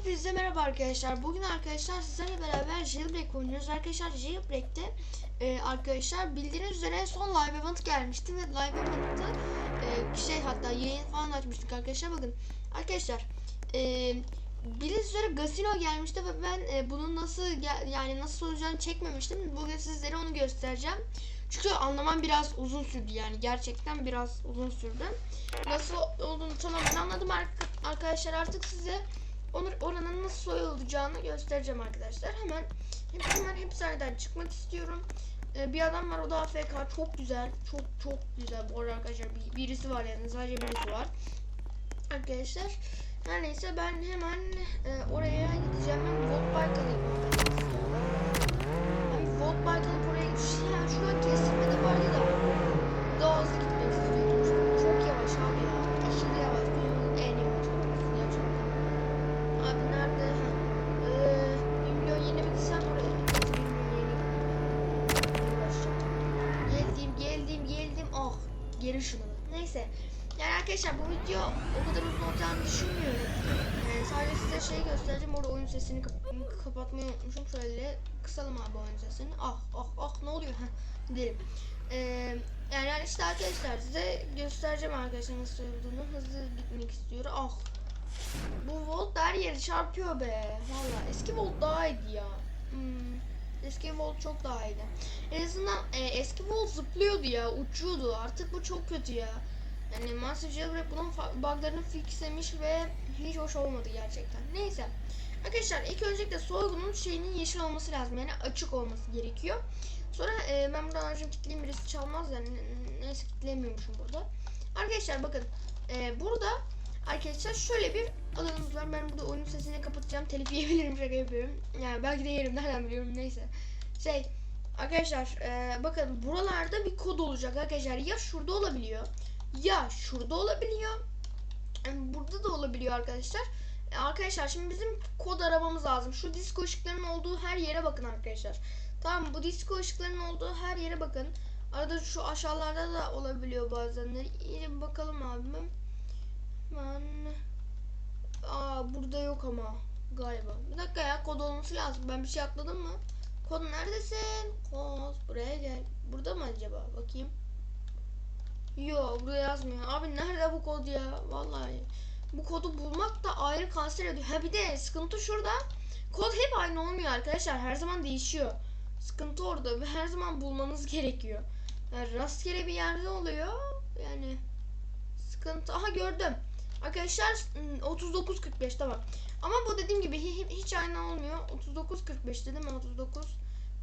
Hepinize merhaba arkadaşlar. Bugün arkadaşlar sizlerle beraber Jailbreak oynuyoruz. Arkadaşlar Jailbreak'te e, arkadaşlar bildiğiniz üzere son live event gelmişti ve live event'ta e, şey hatta yayın falan açmıştık arkadaşlar. Bakın arkadaşlar e, bildiğiniz üzere Gasino gelmişti ve ben e, bunun nasıl yani nasıl olacağını çekmemiştim. Bugün sizlere onu göstereceğim. Çünkü anlamam biraz uzun sürdü yani gerçekten biraz uzun sürdü. Nasıl olduğunu tamamen anladım ark- arkadaşlar artık size onu oranın nasıl soyulacağını göstereceğim arkadaşlar. Hemen hemen hapishaneden çıkmak istiyorum. Ee, bir adam var o da AFK çok güzel. Çok çok güzel bu arada arkadaşlar. Bir, birisi var yani sadece birisi var. Arkadaşlar her neyse ben hemen e, oraya gideceğim. Ben Volt Bike alayım. Abi Volt Bike alıp oraya gideceğim. Şu an kesilmedi vardı da. Daha hızlı gitmek istiyorum. Yani arkadaşlar bu video o kadar uzun olacağını düşünmüyorum. Yani sadece size şey göstereceğim. Orada oyun sesini kap- kapatmayı unutmuşum. Şöyle kısalım abi oyun sesini. Ah ah ah ne oluyor? Derim. Ee, yani işte arkadaşlar size göstereceğim arkadaşlar nasıl olduğunu. Hızlı gitmek istiyorum. Ah bu Volt her yeri çarpıyor be. Valla eski Volt daha iyiydi ya. Hmm, eski Volt çok daha iyiydi. En azından e, eski Volt zıplıyordu ya, uçuyordu. Artık bu çok kötü ya. Yani Master Jailbreak bunun buglarını fixlemiş ve hiç hoş olmadı gerçekten. Neyse. Arkadaşlar ilk öncelikle soygunun şeyinin yeşil olması lazım. Yani açık olması gerekiyor. Sonra e, ben buradan aracımı kilitleyeyim birisi çalmaz yani neyse kilitleyemiyormuşum burada. Arkadaşlar bakın e, burada Arkadaşlar şöyle bir alanımız var. Ben burada oyun sesini kapatacağım. Telif yiyebilirim şaka yapıyorum. Yani belki de yerim nereden biliyorum neyse. Şey arkadaşlar e, bakın buralarda bir kod olacak arkadaşlar. Ya şurada olabiliyor. Ya şurada olabiliyor. Yani burada da olabiliyor arkadaşlar. E, arkadaşlar şimdi bizim kod aramamız lazım. Şu disco ışıklarının olduğu her yere bakın arkadaşlar. Tamam bu disco ışıklarının olduğu her yere bakın. Arada şu aşağılarda da olabiliyor bazen. İyi bakalım abim. Ben... Aa burada yok ama galiba. Bir dakika ya kod olması lazım. Ben bir şey atladım mı? Kod neredesin? Kod buraya gel. Burada mı acaba? Bakayım. Yo buraya yazmıyor. Abi nerede bu kod ya? Vallahi bu kodu bulmak da ayrı kanser ediyor. Ha bir de sıkıntı şurada. Kod hep aynı olmuyor arkadaşlar. Her zaman değişiyor. Sıkıntı orada ve her zaman bulmanız gerekiyor. Yani rastgele bir yerde oluyor. Yani sıkıntı. Aha gördüm. Arkadaşlar 39.45 tamam. Ama bu dediğim gibi hiç aynı olmuyor. 39.45 dedim 39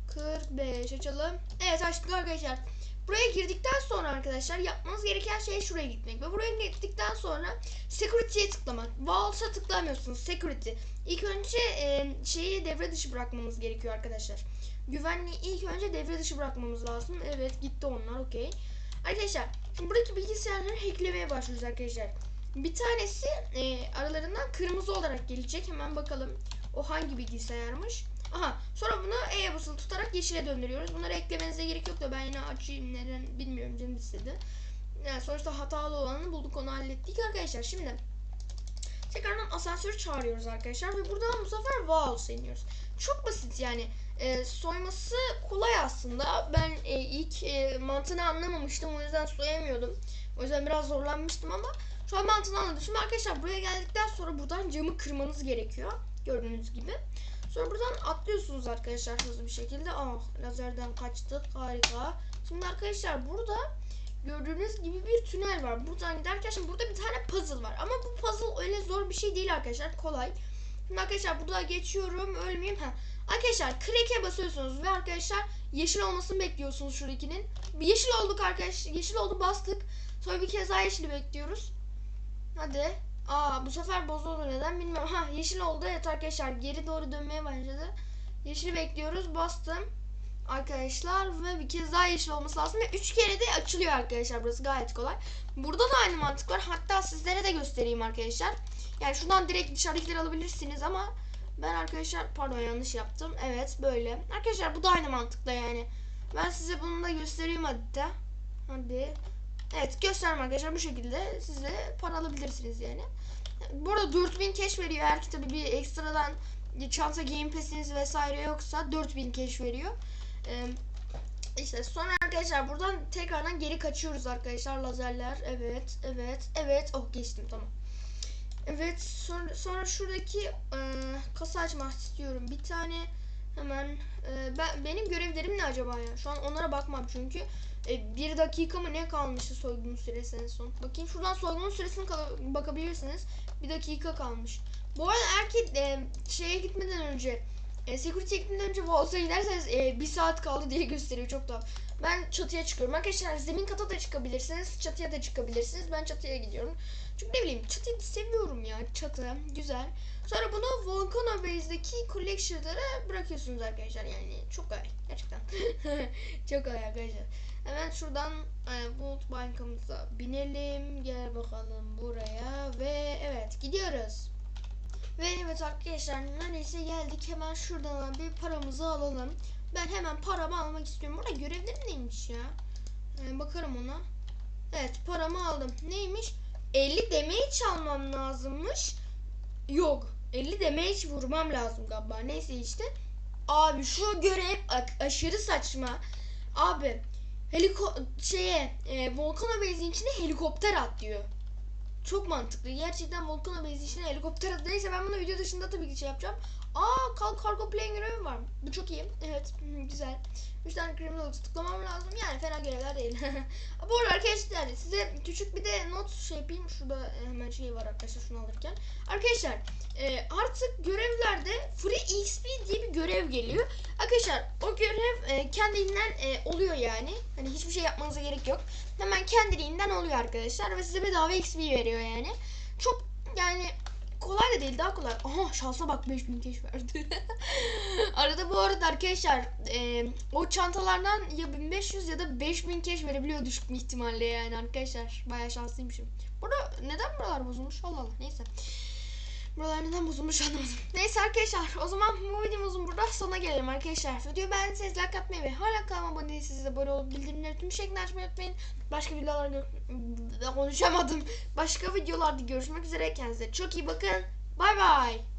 45 açalım. Evet açtık arkadaşlar. Buraya girdikten sonra arkadaşlar yapmanız gereken şey şuraya gitmek ve buraya gittikten sonra security'ye tıklamak. Vault'a tıklamıyorsunuz security. İlk önce e, şeyi devre dışı bırakmamız gerekiyor arkadaşlar. Güvenliği ilk önce devre dışı bırakmamız lazım. Evet gitti onlar okey. Arkadaşlar şimdi buradaki bilgisayarları hacklemeye başlıyoruz arkadaşlar. Bir tanesi e, aralarından kırmızı olarak gelecek. Hemen bakalım o hangi bilgisayarmış. Aha sonra bunu E'ye basılı tutarak yeşile döndürüyoruz. Bunları eklemenize gerek yok da ben yine açayım neden bilmiyorum canım istedi. Yani sonuçta hatalı olanı bulduk onu hallettik arkadaşlar. Şimdi tekrardan asansörü çağırıyoruz arkadaşlar ve buradan bu sefer Valve iniyoruz. Çok basit yani e, soyması kolay aslında. Ben e, ilk e, mantığını anlamamıştım o yüzden soyamıyordum. O yüzden biraz zorlanmıştım ama şu an mantığını anladım. Şimdi arkadaşlar buraya geldikten sonra buradan camı kırmanız gerekiyor. Gördüğünüz gibi. Sonra buradan atlıyorsunuz arkadaşlar hızlı bir şekilde. Ah lazerden kaçtık harika. Şimdi arkadaşlar burada gördüğünüz gibi bir tünel var. Buradan giderken şimdi burada bir tane puzzle var. Ama bu puzzle öyle zor bir şey değil arkadaşlar. Kolay. Şimdi arkadaşlar burada geçiyorum. Ölmeyeyim. Ha. Arkadaşlar crack'e basıyorsunuz ve arkadaşlar yeşil olmasını bekliyorsunuz şuradakinin. Yeşil olduk arkadaşlar. Yeşil oldu bastık. Sonra bir kez daha yeşili bekliyoruz. Hadi. Aa bu sefer bozuldu neden bilmiyorum. Ha yeşil oldu. Evet arkadaşlar geri doğru dönmeye başladı. Yeşili bekliyoruz. Bastım. Arkadaşlar ve bir kez daha yeşil olması lazım. Ve 3 kere de açılıyor arkadaşlar. Burası gayet kolay. Burada da aynı mantık var. Hatta sizlere de göstereyim arkadaşlar. Yani şuradan direkt dışarıdakileri alabilirsiniz ama ben arkadaşlar pardon yanlış yaptım. Evet böyle. Arkadaşlar bu da aynı mantıkla yani. Ben size bunu da göstereyim hatta. Hadi. Evet göstereyim arkadaşlar bu şekilde siz de para alabilirsiniz yani. Bu arada 4000 keş veriyor eğer ki tabii bir ekstradan çanta game pass'iniz vesaire yoksa 4000 keş veriyor. Ee, işte sonra arkadaşlar buradan tekrardan geri kaçıyoruz arkadaşlar lazerler evet evet evet oh geçtim tamam. Evet sonra, sonra şuradaki e, kasa açmak istiyorum bir tane hemen e, ben benim görevlerim ne acaba ya? Şu an onlara bakmam çünkü. E, bir dakika mı ne kalmıştı soygunun süresi en son? Bakayım şuradan soygunun süresine bakabilirsiniz. Bir dakika kalmış. Bu arada ki e, şeye gitmeden önce e, security'ye gitmeden önce Vault'a giderseniz e, bir saat kaldı diye gösteriyor çok da. Ben çatıya çıkıyorum. Arkadaşlar zemin kata da çıkabilirsiniz. Çatıya da çıkabilirsiniz. Ben çatıya gidiyorum. Çünkü ne bileyim çatıyı seviyorum ya. Çatı güzel. Sonra bunu Volcano Base'deki collection'lara bırakıyorsunuz arkadaşlar. Yani çok kolay. Gerçekten. çok kolay arkadaşlar. Hemen şuradan e, Vault Bank'ımıza binelim. Gel bakalım buraya. Ve evet gidiyoruz. Ve evet arkadaşlar neredeyse geldik. Hemen şuradan bir paramızı alalım. Ben hemen paramı almak istiyorum. Burada görevlerim neymiş ya? Ee, bakarım ona. Evet paramı aldım. Neymiş? 50 damage almam lazımmış. Yok. 50 damage vurmam lazım galiba. Neyse işte. Abi şu görev aşırı saçma. Abi heliko şeye e, Volcano Base'in içine helikopter at diyor. Çok mantıklı. Gerçekten Volcano Base için helikopter adı. Neyse ben bunu video dışında tabii ki şey yapacağım. Aa kal cargo plane görevi var. Bu çok iyi. Evet güzel. 3 tane criminal tıklamam lazım. Yani fena görevler değil. Bu arada arkadaşlar size küçük bir de not şey yapayım. Şurada hemen şey var arkadaşlar şunu alırken. Arkadaşlar e, artık görevlerde Free XP diye bir görev geliyor. Arkadaşlar o görev e, kendiliğinden e, oluyor yani. Hani hiçbir şey yapmanıza gerek yok. Hemen kendiliğinden oluyor arkadaşlar ve size bedava XP veriyor yani. Çok yani kolay da değil daha kolay. Aha şansa bak 5000 keş verdi. Arada bu arada arkadaşlar e, o çantalardan ya 1500 ya da 5000 keş verebiliyor düşük bir ihtimalle yani arkadaşlar. Bayağı şanslıymışım. Burada neden buralar bozulmuş? Allah Allah neyse. Buralar neden bozulmuş anlamadım. Neyse arkadaşlar o zaman bu videomuzun burada sonuna gelelim arkadaşlar. Videoyu beğendiyseniz like atmayı ve hala kanalıma abone değilseniz de abone olup bildirimleri tüm şeklinde açmayı unutmayın. Başka videolarda konuşamadım. Başka videolarda görüşmek üzere. Kendinize çok iyi bakın. Bay bay.